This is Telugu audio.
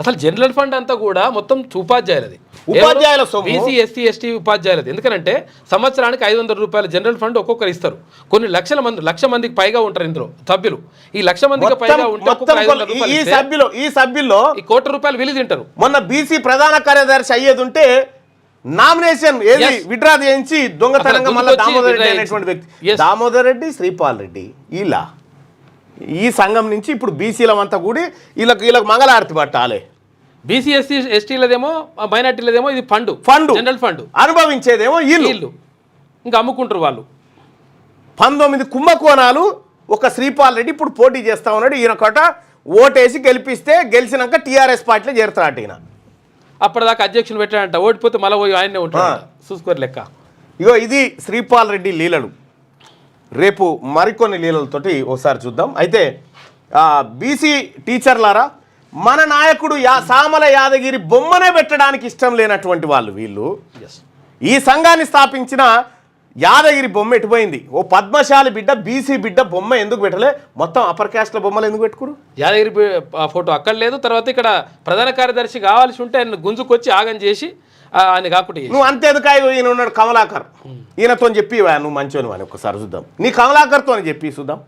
అసలు జనరల్ ఫండ్ అంతా కూడా మొత్తం ఉపాధ్యాయులది. ఉపాధ్యాయుల. బీసీ ఎస్సీ ఎస్టీ ఉపాధ్యాయులది. ఎందుకంటే సంవత్సరానికి ఐదు వందల రూపాయల జనరల్ ఫండ్ ఒక్కొక్కరు ఇస్తారు. కొన్ని లక్షల మంది లక్ష మందికి పైగా ఉంటారు ఇందులో సభ్యులు. ఈ లక్ష మందికి పైగా ఉంటే మొత్తం ఒక్కొక్కరు ఐదు వందల ఈ- ఈ ఇస్తే సభ్యులు ఈ సభ్యుల్లో ఈ కోటి రూపాయలు విలు తింటారు. మొన్న బీసీ ప్రధాన కార్యదర్శి అయ్యేది ఉంటే నామినేషన్ ఏది. విడ్రా చేయించి దొంగతనంగా మళ్ళీ దామోదర్ రెడ్డి అనేటువంటి వ్యక్తి. దామోదర్ రెడ్డి శ్రీపాల్ రెడ్డి ఇలా. ఈ సంఘం నుంచి ఇప్పుడు బీసీలం అంతా కూడి వీళ్ళకి వీళ్ళకి మంగళారతి పట్టాలి. బీసీ ఎస్సీ ఎస్టీలదేమో మైనార్టీలదేమో ఇది ఫండ్. ఫండ్. General fund. అనుభవించేదేమో వీళ్ళు ఇంకా అమ్ముకుంటారు వాళ్ళు. పంతొమ్మిది కుంభకోణాలు ఒక శ్రీపాల్ రెడ్డి ఇప్పుడు పోటీ చేస్తా ఉన్నాడు. ఈయన కొట ఓటేసి గెలిపిస్తే గెలిచినాక టీఆర్ఎస్ పార్టీలో చేరుతాడు ఈయన. అప్పటిదాకా అధ్యక్షులు పెట్టాడంట. ఓడిపోతే మళ్ళీ పోయి ఆయనే ఉంటాడు చూసుకోరు లెక్క. ఇగో ఇది శ్రీపాల్ రెడ్డి లీలలు. రేపు మరికొన్ని లీలలతోటి ఒకసారి చూద్దాం. అయితే బీసీ టీచర్లారా మన నాయకుడు యా సామల యాదగిరి బొమ్మనే పెట్టడానికి ఇష్టం లేనటువంటి వాళ్ళు వీళ్ళు. ఈ సంఘాన్ని స్థాపించిన యాదగిరి బొమ్మ ఎటుపోయింది? ఓ పద్మశాలి బిడ్డ బీసీ బిడ్డ బొమ్మ ఎందుకు పెట్టలే? మొత్తం అప్పర్ క్యాస్ట్ల బొమ్మలు ఎందుకు పెట్టుకురు? యాదగిరి ఫోటో అక్కడ లేదు. తర్వాత ఇక్కడ ప్రధాన కార్యదర్శి కావాల్సి ఉంటే ఆయన గుంజుకొచ్చి ఆగం చేసి ఆయన కాకుండా. నువ్వు అంతేందుకాయ ఈయన ఉన్నాడు కమలాకర్. ఈయనతో చెప్పి నువ్వు మంచోని అని ఒకసారి చూద్దాం. నీ కమలాకర్తో అని చెప్పి చూద్దాం.